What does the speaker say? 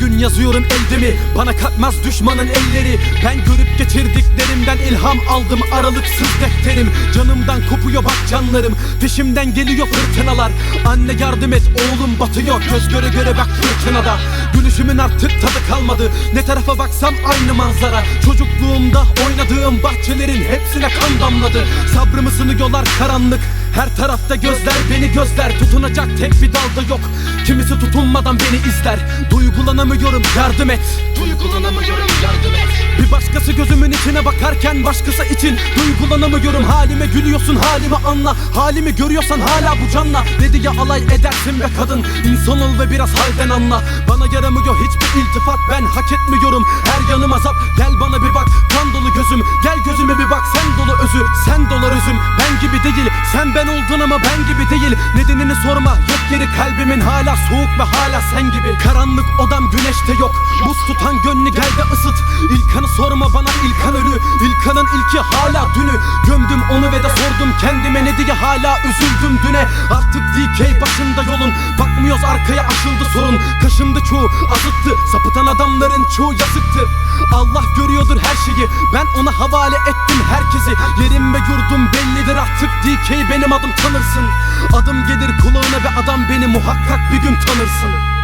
Gün yazıyorum elde mi Bana katmaz düşmanın elleri. Ben görüp geçirdiklerimden ilham aldım Aralıksız defterim. Canımdan kopuyor bak canlarım. Peşimden geliyor fırtınalar. Anne yardım et oğlum batıyor. Göz göre göre bak fırtınada. Gülüşümün artık tadı kalmadı. Ne tarafa baksam aynı manzara. Çocukluğumda oynadığım bahçelerin hepsine kan damladı Sabrımı sınıyorlar karanlık. Her tarafta gözler beni gözler. Tutunacak tek bir dalda yok. Kimisi tutunmadan beni izler. Duygulanamıyorum yardım et. Duygulanamıyorum yardım et. Bir başkası gözümün içine bakarken başkası için Duygulanamıyorum. Halime gülüyorsun halimi anla. Halimi görüyorsan hala bu canla. Dedi ya alay edersin be kadın. İnsan ol ve biraz halden anla. Bana yaramıyor hiçbir iltifat. Ben hak etmiyorum. Her yanım azap Sen dolu özü sen dolar üzüm. Ben gibi değil sen ben oldun ama ben gibi değil. Nedenini sorma yok geri kalbimin hala soğuk ve hala sen gibi. Karanlık odam güneşte yok Buz tutan gönlü gel de ısıt. İlkan'ı sorma bana İlkan ölü. İlkan'ın ilki hala dünü. Gömdüm onu ve de sordum kendime ne diye hala üzüldüm düne. Artık DK başında yolun Bakmıyoruz arkaya aşıldı sorun. Kaşındı çoğu azıttı. Sapıtan adamların çoğu yazıktı. Allah görüyordur her şeyi Ben ona havale ettim DK benim adım tanırsın. Adım gelir kulağına ve adam beni muhakkak bir gün tanırsın